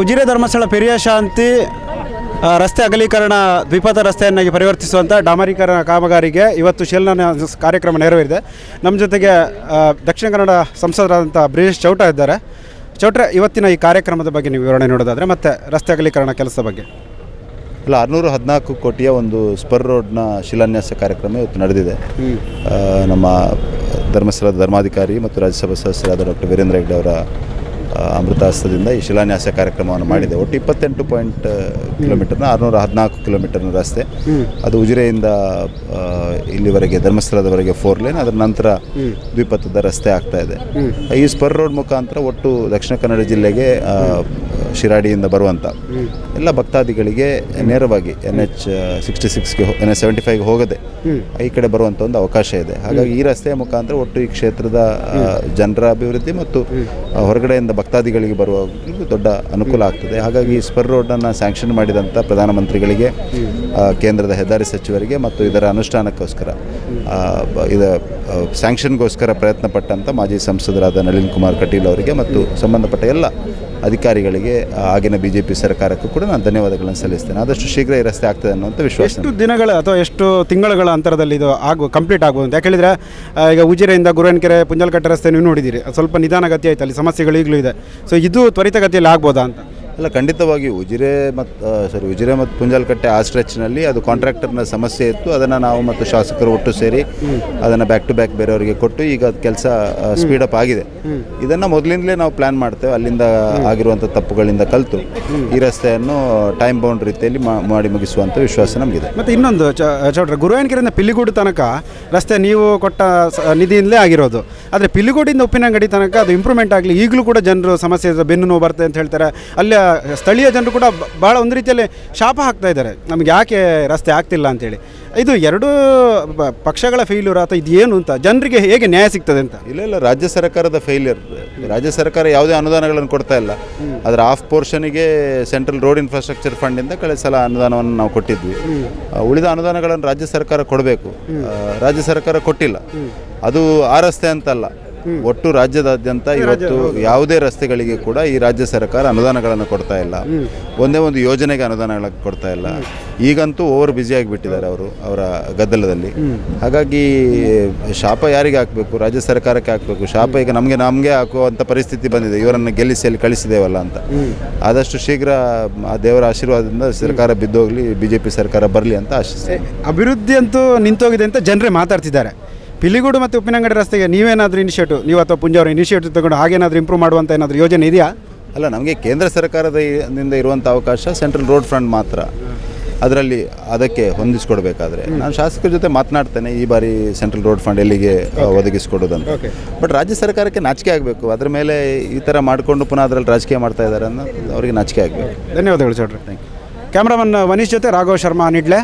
ಉಜಿರೆ ಧರ್ಮಸ್ಥಳ ಪೆರಿಯ ಶಾಂತಿ ರಸ್ತೆ ಅಗಲೀಕರಣ ದ್ವಿಪಥ ರಸ್ತೆಯನ್ನಾಗಿ ಪರಿವರ್ತಿಸುವಂಥ ಡಾಮರೀಕರಣ ಕಾಮಗಾರಿಗೆ ಇವತ್ತು ಶಿಲಾನ್ಯಾಸ ಕಾರ್ಯಕ್ರಮ ನೆರವೇರಿದೆ. ನಮ್ಮ ಜೊತೆಗೆ ದಕ್ಷಿಣ ಕನ್ನಡ ಸಂಸದರಾದಂಥ ಬ್ರಿಜೇಶ್ ಚೌಟ ಇದ್ದಾರೆ. ಚೌಟ್ರೆ ಇವತ್ತಿನ ಈ ಕಾರ್ಯಕ್ರಮದ ಬಗ್ಗೆ ನೀವು ವಿವರಣೆ ನೋಡೋದಾದರೆ ಮತ್ತು ರಸ್ತೆ ಅಗಲೀಕರಣ ಕೆಲಸದ ಬಗ್ಗೆ. ಇಲ್ಲ ಆರುನೂರ ಹದಿನಾಲ್ಕು ಕೋಟಿಯ ಒಂದು ಸ್ಪರ್ ರೋಡ್ನ ಶಿಲಾನ್ಯಾಸ ಕಾರ್ಯಕ್ರಮ ಇವತ್ತು ನಡೆದಿದೆ. ನಮ್ಮ ಧರ್ಮಸ್ಥಳದ ಧರ್ಮಾಧಿಕಾರಿ ಮತ್ತು ರಾಜ್ಯಸಭಾ ಸದಸ್ಯರಾದ ಡಾಕ್ಟರ್ ವೀರೇಂದ್ರ ಹೆಗ್ಡೆ ಅವರ ಆ, ಅಮೃತ ಹಸ್ತದಿಂದ ಈ ಶಿಲಾನ್ಯಾಸ ಕಾರ್ಯಕ್ರಮವನ್ನು ಮಾಡಿದೆ. ಒಟ್ಟು ಇಪ್ಪತ್ತೆಂಟು ಪಾಯಿಂಟ್ ಕಿಲೋಮೀಟರ್ನ ಆರುನೂರ ಹದಿನಾಲ್ಕು ಕಿಲೋಮೀಟರ್ನ ರಸ್ತೆ. ಅದು ಉಜಿರೆಯಿಂದ ಇಲ್ಲಿವರೆಗೆ ಧರ್ಮಸ್ಥಳದವರೆಗೆ ಫೋರ್ ಲೇನ್ ಅದರ ನಂತರ ದ್ವಿಪಥದ ರಸ್ತೆ ಆಗ್ತಾ ಇದೆ. ಈ ಸ್ಪರ್ ರೋಡ್ ಮುಖಾಂತರ ಒಟ್ಟು ದಕ್ಷಿಣ ಕನ್ನಡ ಜಿಲ್ಲೆಗೆ ಶಿರಾಡಿಯಿಂದ ಬರುವಂಥ ಎಲ್ಲ ಭಕ್ತಾದಿಗಳಿಗೆ ನೇರವಾಗಿ ಎನ್ ಎಚ್ ಸಿಕ್ಸ್ಟಿ ಸಿಕ್ಸ್ಗೆ ಎನ್ ಎಚ್ ಸೆವೆಂಟಿ ಫೈವ್ಗೆ ಹೋಗದೆ ಈ ಕಡೆ ಬರುವಂಥ ಒಂದು ಅವಕಾಶ ಇದೆ. ಹಾಗಾಗಿ ಈ ರಸ್ತೆಯ ಮುಖಾಂತರ ಒಟ್ಟು ಈ ಕ್ಷೇತ್ರದ ಜನರ ಅಭಿವೃದ್ಧಿ ಮತ್ತು ಹೊರಗಡೆಯಿಂದ ಭಕ್ತಾದಿಗಳಿಗೆ ಬರುವ ದೊಡ್ಡ ಅನುಕೂಲ ಆಗ್ತದೆ. ಹಾಗಾಗಿ ಈ ಸ್ಪರ್ ರೋಡನ್ನು ಸ್ಯಾಂಕ್ಷನ್ ಮಾಡಿದಂಥ ಪ್ರಧಾನಮಂತ್ರಿಗಳಿಗೆ ಕೇಂದ್ರದ ಹೆದ್ದಾರಿ ಸಚಿವರಿಗೆ ಮತ್ತು ಇದರ ಅನುಷ್ಠಾನಕ್ಕೋಸ್ಕರ ಇದು ಸ್ಯಾಂಕ್ಷನ್ಗೋಸ್ಕರ ಪ್ರಯತ್ನ ಪಟ್ಟಂಥ ಮಾಜಿ ಸಂಸದರಾದ ನಳಿನ್ ಕುಮಾರ್ ಕಟೀಲ್ ಅವರಿಗೆ ಮತ್ತು ಸಂಬಂಧಪಟ್ಟ ಎಲ್ಲ ಅಧಿಕಾರಿಗಳಿಗೆ ಆಗಿನ ಬಿ ಜೆ ಪಿ ಸರ್ಕಾರಕ್ಕೂ ಕೂಡ ನಾನು ಧನ್ಯವಾದಗಳನ್ನು ಸಲ್ಲಿಸ್ತೇನೆ. ಆದಷ್ಟು ಶೀಘ್ರ ಈ ರಸ್ತೆ ಆಗ್ತದೆ ಅನ್ನುವಂಥ ವಿಶ್ವಾಸ ಎಷ್ಟು ದಿನಗಳ ಅಥವಾ ಎಷ್ಟು ತಿಂಗಳುಗಳ ಅಂತರದಲ್ಲಿ ಇದು ಆಗು ಕಂಪ್ಲೀಟ್ ಆಗ್ಬೋದು ಅಂತ ಯಾಕೆ ಹೇಳಿದರೆ ಈಗ ಉಜಿರೆಯಿಂದ ಗುರುವನ್ಕೆರೆ ಪುಂಜಲ್ಕಟ್ಟೆ ರಸ್ತೆ ನೀವು ನೋಡಿದ್ದೀರಿ ಸ್ವಲ್ಪ ನಿಧಾನಗತಿ ಆಯ್ತು ಅಲ್ಲಿ ಸಮಸ್ಯೆಗಳು ಈಗಲೂ ಇದೆ. ಸೊ ಇದು ತ್ವರಿತಗತಿಯಲ್ಲಿ ಆಗ್ಬೋದಾ ಅಂತ? ಅಲ್ಲ, ಖಂಡಿತವಾಗಿ ಉಜಿರೆ ಮತ್ತು ಸಾರಿ ಉಜಿರೆ ಮತ್ತು ಪುಂಜಾಲ್ಕಟ್ಟೆ ಆ ಸ್ಟ್ರೆಚ್ನಲ್ಲಿ ಅದು ಕಾಂಟ್ರಾಕ್ಟರ್ನ ಸಮಸ್ಯೆ ಇತ್ತು. ಅದನ್ನು ನಾವು ಮತ್ತು ಶಾಸಕರು ಒಟ್ಟು ಸೇರಿ ಅದನ್ನು ಬ್ಯಾಕ್ ಟು ಬ್ಯಾಕ್ ಬೇರೆಯವರಿಗೆ ಕೊಟ್ಟು ಈಗ ಅದು ಕೆಲಸ ಸ್ಪೀಡಪ್ ಆಗಿದೆ. ಇದನ್ನು ಮೊದಲಿಂದಲೇ ನಾವು ಪ್ಲ್ಯಾನ್ ಮಾಡ್ತೇವೆ. ಅಲ್ಲಿಂದ ಆಗಿರುವಂಥ ತಪ್ಪುಗಳಿಂದ ಕಲಿತು ಈ ರಸ್ತೆಯನ್ನು ಟೈಮ್ ಬೌಂಡ್ ರೀತಿಯಲ್ಲಿ ಮಾಡಿ ಮುಗಿಸುವಂಥ ವಿಶ್ವಾಸ ನಮಗಿದೆ. ಮತ್ತು ಇನ್ನೊಂದು ಚೌಟ್ರೆ ಗುರುವಾಯನಕೆರೆಯಿಂದ ಪಿಲಿಗೂಡು ತನಕ ರಸ್ತೆ ನೀವು ಕೊಟ್ಟ ನಿಧಿಯಿಂದಲೇ ಆಗಿರೋದು. ಆದರೆ ಪಿಲಿಗೋಡಿಂದ ಉಪ್ಪಿನಂಗಡಿ ತನಕ ಅದು ಇಂಪ್ರೂವ್ಮೆಂಟ್ ಆಗಲಿ ಈಗಲೂ ಕೂಡ ಜನರು ಸಮಸ್ಯೆ ಬೆನ್ನು ನೋವು ಬರ್ತದೆ ಅಂತ ಹೇಳ್ತಾರೆ. ಅಲ್ಲಿ ಸ್ಥಳೀಯ ಜನರು ಕೂಡ ಭಾಳ ಒಂದು ರೀತಿಯಲ್ಲಿ ಶಾಪ ಹಾಕ್ತಾ ಇದ್ದಾರೆ. ನಮಗೆ ಯಾಕೆ ರಸ್ತೆ ಆಗ್ತಿಲ್ಲ ಅಂತೇಳಿ. ಇದು ಎರಡೂ ಪಕ್ಷಗಳ ಫೇಲ್ಯೂರ್ ಅಥವಾ ಇದು ಏನು ಅಂತ ಜನರಿಗೆ ಹೇಗೆ ನ್ಯಾಯ ಸಿಗ್ತದೆ ಅಂತ? ಇಲ್ಲ ಇಲ್ಲ ರಾಜ್ಯ ಸರ್ಕಾರದ ಫೇಲ್ಯೂರ್ ರಾಜ್ಯ ಸರ್ಕಾರ ಯಾವುದೇ ಅನುದಾನಗಳನ್ನು ಕೊಡ್ತಾ ಇಲ್ಲ. ಅದರ ಆಫ್ ಪೋರ್ಷನಿಗೆ ಸೆಂಟ್ರಲ್ ರೋಡ್ ಇನ್ಫ್ರಾಸ್ಟ್ರಕ್ಚರ್ ಫಂಡಿಂದ ಕಳೆದ ಸಲ ಅನುದಾನವನ್ನು ನಾವು ಕೊಟ್ಟಿದ್ವಿ. ಉಳಿದ ಅನುದಾನಗಳನ್ನು ರಾಜ್ಯ ಸರ್ಕಾರ ಕೊಡಬೇಕು. ರಾಜ್ಯ ಸರ್ಕಾರ ಕೊಟ್ಟಿಲ್ಲ. ಅದು ಆ ರಸ್ತೆ ಅಂತಲ್ಲ. ಒಟ್ಟು ರಾಜ್ಯದಾದ್ಯಂತ ಇವತ್ತು ಯಾವುದೇ ರಸ್ತೆಗಳಿಗೆ ಕೂಡ ಈ ರಾಜ್ಯ ಸರ್ಕಾರ ಅನುದಾನಗಳನ್ನು ಕೊಡ್ತಾ ಇಲ್ಲ. ಒಂದೇ ಒಂದು ಯೋಜನೆಗೆ ಅನುದಾನಗಳನ್ನು ಕೊಡ್ತಾ ಇಲ್ಲ. ಈಗಂತೂ ಓವರ್ ಬ್ಯುಸಿ ಆಗಿಬಿಟ್ಟಿದ್ದಾರೆ ಅವರು ಅವರ ಗದ್ದಲದಲ್ಲಿ. ಹಾಗಾಗಿ ಶಾಪ ಯಾರಿಗೆ ಹಾಕಬೇಕು? ರಾಜ್ಯ ಸರ್ಕಾರಕ್ಕೆ ಹಾಕಬೇಕು. ಶಾಪ ಈಗ ನಮಗೆ ನಮಗೆ ಹಾಕುವಂಥ ಪರಿಸ್ಥಿತಿ ಬಂದಿದೆ. ಇವರನ್ನು ಗೆಲ್ಲಿಸಿ ಅಲ್ಲಿ ಕಳಿಸಿದೇವಲ್ಲ ಅಂತ. ಆದಷ್ಟು ಶೀಘ್ರ ಆ ದೇವರ ಆಶೀರ್ವಾದದಿಂದ ಸರ್ಕಾರ ಬಿದ್ದೋಗ್ಲಿ ಬಿ ಜೆ ಪಿ ಸರ್ಕಾರ ಬರಲಿ ಅಂತ ಆಶಿಸ್ತೇನೆ. ಅಭಿವೃದ್ಧಿ ಅಂತೂ ನಿಂತೋಗಿದೆ ಅಂತ ಜನರೇ ಮಾತಾಡ್ತಿದ್ದಾರೆ. ಪಿಲಿಗೂಡು ಮತ್ತು ಉಪ್ಪಿನಂಗಡಿ ರಸ್ತೆಗೆ ನೀವೇನಾದರೂ ಇನಿಷಿಯೇಟಿವ್ ನೀವು ಅಥವಾ ಪುಂಜಾವ್ರ ಇನಿಷಿಯೇಟಿವ್ ತಗೊಂಡು ಹಾಗೇನಾದರೂ ಇಂಪ್ರೂವ್ ಮಾಡುವಂಥ ಏನಾದರೂ ಯೋಜನೆ ಇದೆಯಾ? ಅಲ್ಲ ನಮಗೆ ಕೇಂದ್ರ ಸರ್ಕಾರದ ನಿಂದ ಇರುವಂಥ ಅವಕಾಶ ಸೆಂಟ್ರಲ್ ರೋಡ್ ಫ್ರಂಟ್ ಮಾತ್ರ. ಅದರಲ್ಲಿ ಅದಕ್ಕೆ ಹೊಂದಿಸ್ಕೊಡ್ಬೇಕಾದ್ರೆ. ನಾನು ಶಾಸಕರ ಜೊತೆ ಮಾತನಾಡ್ತೇನೆ ಈ ಬಾರಿ ಸೆಂಟ್ರಲ್ ರೋಡ್ ಫಂಡ್ ಎಲ್ಲಿಗೆ ಒದಗಿಸ್ಕೊಡೋದಂತ. ಬಟ್ ರಾಜ್ಯ ಸರ್ಕಾರಕ್ಕೆ ನಾಚಿಕೆ ಆಗಬೇಕು. ಅದರ ಮೇಲೆ ಈ ಥರ ಮಾಡಿಕೊಂಡು ಪುನಃ ಅದರಲ್ಲಿ ರಾಜಕೀಯ ಮಾಡ್ತಾ ಇದ್ದಾರೆ ಅನ್ನೋ ಅವರಿಗೆ ನಾಚಿಕೆ ಆಗಬೇಕು. ಧನ್ಯವಾದಗಳು sir. Thank you cameraman Vaneesh ಜೊತೆ ರಾಘವ್ ಶರ್ಮಾ ನಿಡ್ಲೆ.